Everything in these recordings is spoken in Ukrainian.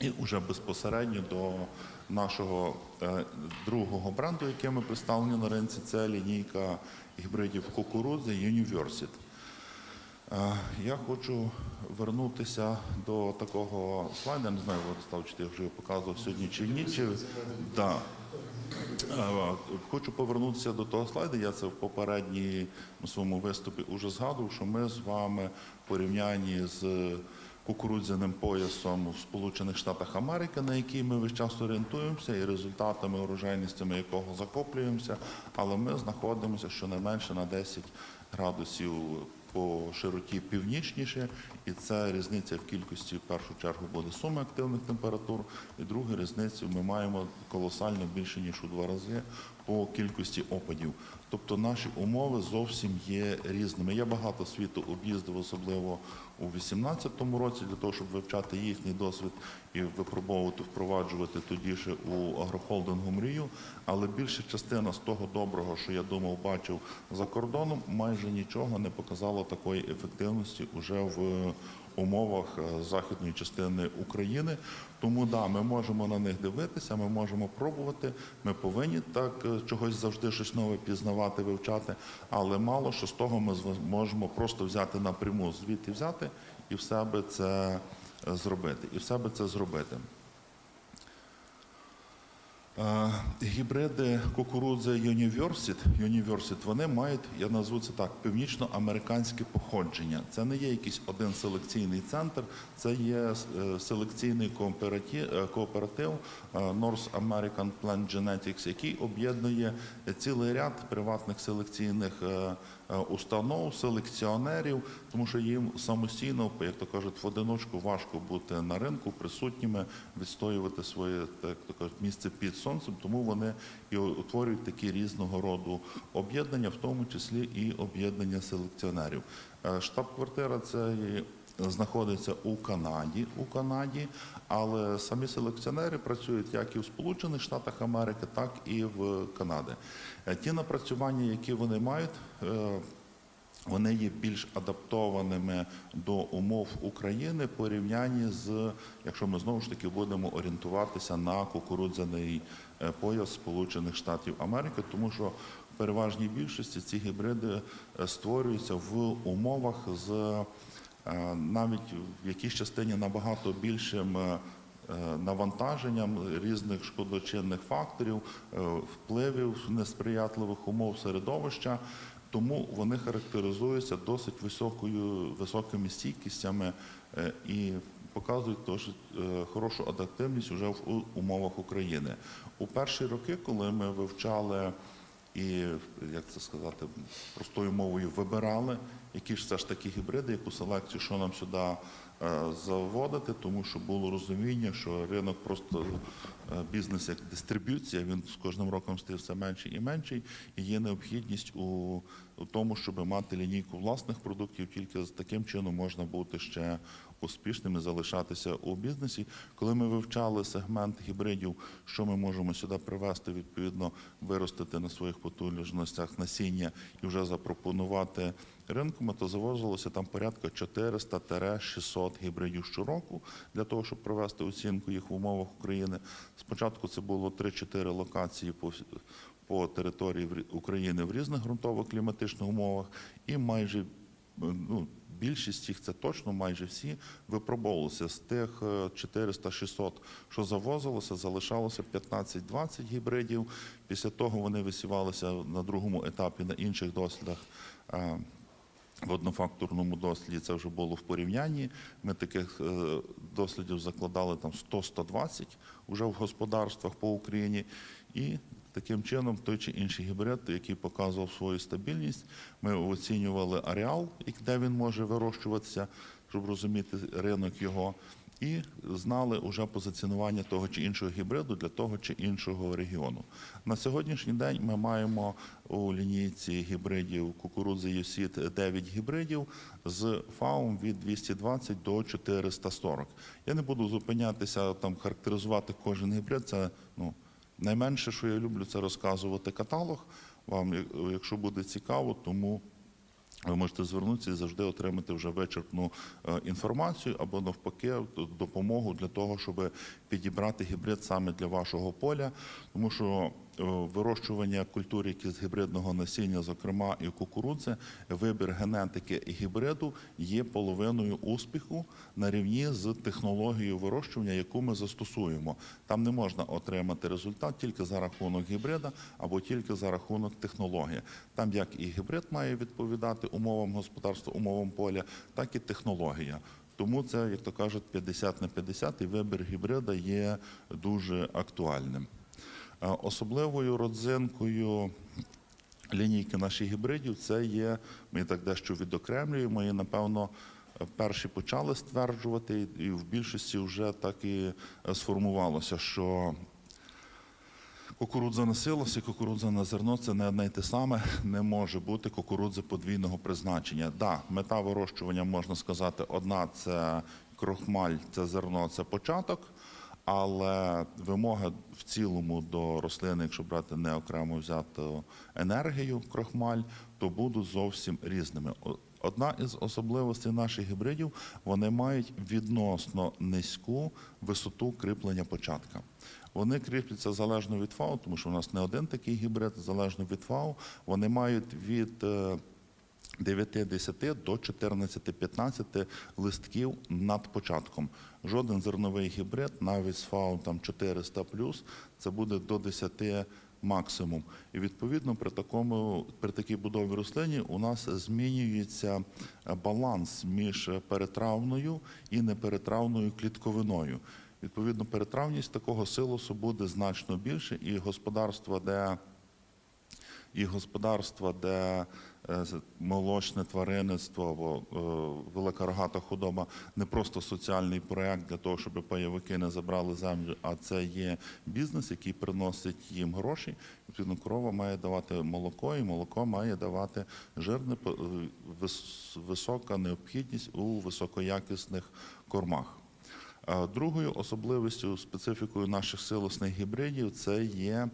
І вже безпосередньо до нашого е, другого бренду, який ми представлені на ринці, це лінійка гібридів кукурудзи Universit. Е, Я хочу вернутися до такого слайду. Я не знаю, Владислав, чи ти вже його показував сьогодні чи ні. Чи... Да. Е, Хочу повернутися до того слайду. Я це в попередній своєму виступі вже згадував, що ми з вами в порівнянні з кукурудзяним поясом в Сполучених Штатах Америки, на який ми весь час орієнтуємося, і результатами урожайностями якого захоплюємося, але ми знаходимося щонайменше на 10 градусів по широті північніше, і це різниця в кількості в першу чергу буде суми активних температур, і другу різницю ми маємо колосально більше ніж у два рази по кількості опадів. Тобто наші умови зовсім є різними. Я багато світу об'їздив, особливо у 2018 році, для того, щоб вивчати їхній досвід і випробовувати, впроваджувати тоді ще у агрохолдингу мрію. Але більша частина з того доброго, що я думав, бачив за кордоном, майже нічого не показало такої ефективності уже в умовах е, західної частини України. Тому да, ми можемо на них дивитися, ми можемо пробувати. Ми повинні так е, чогось завжди щось нове пізнавати, вивчати. Але мало що з того ми можемо просто взяти напряму, звідти взяти і в себе це е, зробити. І в себе це зробити. Гібриди кукурудзи Universit, Universit, вони мають, я назву це так, північноамериканське походження. Це не є якийсь один селекційний центр, це є е, селекційний кооператив, е, кооператив е, North American Plant Genetics, який об'єднує цілий ряд приватних селекційних установ, селекціонерів, тому що їм самостійно, як то кажуть, в одиночку важко бути на ринку присутніми, відстоювати своє так то кажуть, місце під сонцем, тому вони і утворюють такі різного роду об'єднання, в тому числі і об'єднання селекціонерів. Е, Штаб-квартира це знаходиться у Канаді, у Канаді, але самі селекціонери працюють як і в Сполучених Штатах Америки, так і в Канаді. Е, Ті напрацювання, які вони мають, е, вони є більш адаптованими до умов України порівнянні з, якщо ми знову ж таки будемо орієнтуватися на кукурудзяний е, пояс Сполучених Штатів Америки, тому що в переважній більшості ці гібриди е, створюються в умовах з е, навіть в якійсь частині набагато більшим. Навантаженням різних шкодочинних факторів, впливів несприятливих умов середовища, тому вони характеризуються досить високою, високими стійкістями е, і показують теж е, хорошу адаптивність вже в умовах України. У перші роки, коли ми вивчали і, як це сказати, простою мовою вибирали, які ж все ж такі гібриди, яку селекцію, що нам сюди заводити, тому що було розуміння, що ринок просто е, бізнес як дистриб'юція, він з кожним роком стає все менший і менший, і є необхідність у, тому, щоб мати лінійку власних продуктів, тільки з таким чином можна бути ще успішним і залишатися у бізнесі. Коли ми вивчали сегмент гібридів, що ми можемо сюди привести, відповідно виростити на своїх потужностях насіння і вже запропонувати ринку, то завозилося там порядка 400-600 гібридів щороку для того, щоб провести оцінку їх в умовах України. Спочатку це було 3-4 локації по по території України в різних ґрунтово-кліматичних умовах, і майже ну, більшість їх це точно, майже всі випробовувалися. З тих е, 400-600, що завозилося, залишалося 15-20 гібридів. Після того вони висівалися на другому етапі на інших дослідах. В однофакторному досліді це вже було в порівнянні. Ми таких е, дослідів закладали там 100-120 вже в господарствах по Україні. І таким чином той чи інший гібрид, який показував свою стабільність, ми оцінювали ареал, де він може вирощуватися, щоб розуміти ринок його. І знали вже позиціонування того чи іншого гібриду для того чи іншого регіону. На сьогоднішній день ми маємо у лінійці гібридів кукурудзи ЮСІТ 9 гібридів з фаум від 220 до 440. Я не буду зупинятися там, характеризувати кожен гібрид. Це ну, найменше, що я люблю, це розказувати каталог. Вам, якщо буде цікаво, тому ви можете звернутися і завжди отримати вже вичерпну е, інформацію або навпаки допомогу для того, щоб підібрати гібрид саме для вашого поля, тому що вирощування культур, які з гібридного насіння, зокрема і кукурудзи, вибір генетики і гібриду є половиною успіху на рівні з технологією вирощування, яку ми застосуємо. Там не можна отримати результат тільки за рахунок гібрида або тільки за рахунок технології. Там як і гібрид має відповідати умовам господарства, умовам поля, так і технологія. Тому це, як то кажуть, 50 на 50, і вибір гібрида є дуже актуальним. Особливою родзинкою лінійки наших гібридів це є, ми так дещо відокремлюємо і, напевно, перші почали стверджувати, і в більшості вже так і е, сформувалося, що Кукурудза на силос і кукурудза на зерно це не одне й те саме. Не може бути кукурудзи подвійного призначення. Да, мета вирощування можна сказати, одна це крохмаль, це зерно, це початок. Але вимога в цілому до рослини, якщо брати не окремо взяту енергію, крохмаль, то будуть зовсім різними. Одна із особливостей наших гібридів вони мають відносно низьку висоту кріплення початка. Вони кріпляться залежно від фау, тому що у нас не один такий гібрид, залежно від фау. Вони мають від е, 9-10 до 14-15 листків над початком. Жоден зерновий гібрид, навіть з фау там 400 це буде до 10 максимум. І відповідно при такому при такій будові рослині у нас змінюється е, баланс між перетравною і неперетравною клітковиною. Відповідно, перетравність такого силосу буде значно більше, і господарства, де і господарства, де е, молочне тваринництво або е, велика рогата худоба не просто соціальний проект для того, щоб пайовики не забрали землю, а це є бізнес, який приносить їм гроші. Відповідно, корова має давати молоко, і молоко має давати жирне е, висока необхідність у високоякісних кормах. Другою особливістю, специфікою наших силосних гібридів це є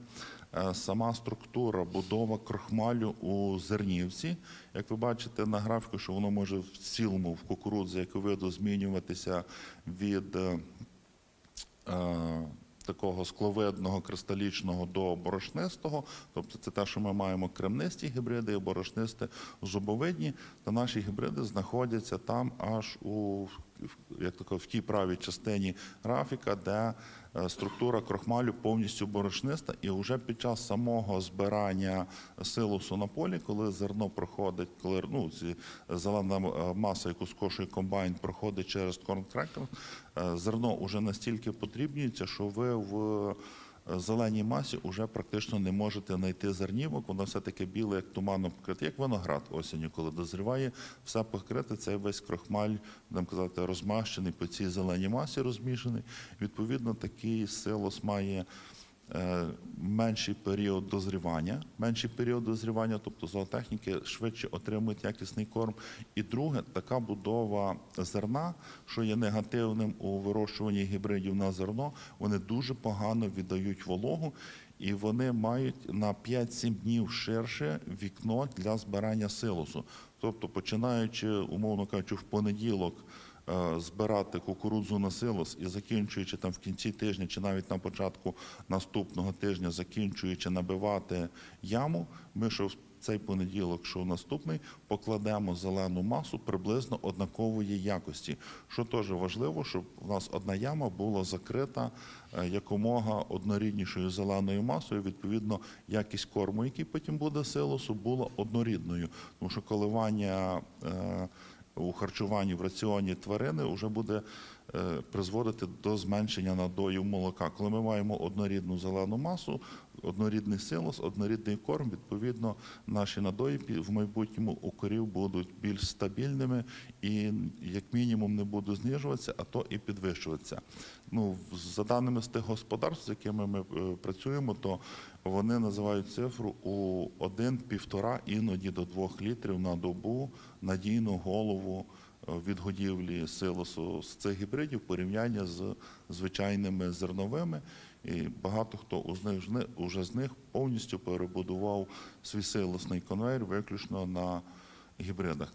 е, сама структура, будова крохмалю у зернівці. Як ви бачите на графіку, що воно може в цілому в кукурудзі, як виду, змінюватися від е, е, такого скловидного кристалічного до борошнистого, тобто це те, що ми маємо кремнисті гібриди і борошнисти зубовидні, то наші гібриди знаходяться там аж у як тако, в тій правій частині графіка, де е, структура крохмалю повністю борошниста, і вже під час самого збирання силосу на полі, коли зерно проходить, коли ну, ці зелена е, маса, яку скошує комбайн, проходить через корнкрекер, е, зерно вже настільки потрібнюється, що ви в зеленій масі вже практично не можете знайти зернівок, воно все-таки біле, як туманом покрите, як виноград осінню, коли дозріває, все покрите, цей весь крохмаль, будемо казати, розмащений по цій зеленій масі розміжений. Відповідно, такий силос має е, менший період дозрівання, менший період дозрівання, тобто зоотехніки швидше отримують якісний корм. І друге, така будова зерна, що є негативним у вирощуванні гібридів на зерно, вони дуже погано віддають вологу. І вони мають на 5-7 днів ширше вікно для збирання силосу. Тобто, починаючи, умовно кажучи, в понеділок е, збирати кукурудзу на силос і закінчуючи там в кінці тижня чи навіть на початку наступного тижня, закінчуючи набивати яму, ми що цей понеділок, що в наступний, покладемо зелену масу приблизно однакової якості. Що теж важливо, щоб у нас одна яма була закрита е, якомога одноріднішою зеленою масою. Відповідно, якість корму, який потім буде силосу, була однорідною, тому що коливання. У харчуванні в раціоні тварини вже буде призводити до зменшення надоїв молока. Коли ми маємо однорідну зелену масу, однорідний силос, однорідний корм, відповідно, наші надої в майбутньому у корів будуть більш стабільними і як мінімум не будуть знижуватися, а то і підвищуватися. Ну, за даними з тих господарств, з якими ми е, працюємо, то вони називають цифру у 1-1,5, іноді до 2 літрів на добу надійну голову е, від годівлі силосу з цих гібридів порівняння з звичайними зерновими. І багато хто жни- з них повністю перебудував свій силосний конвейер виключно на гібридах.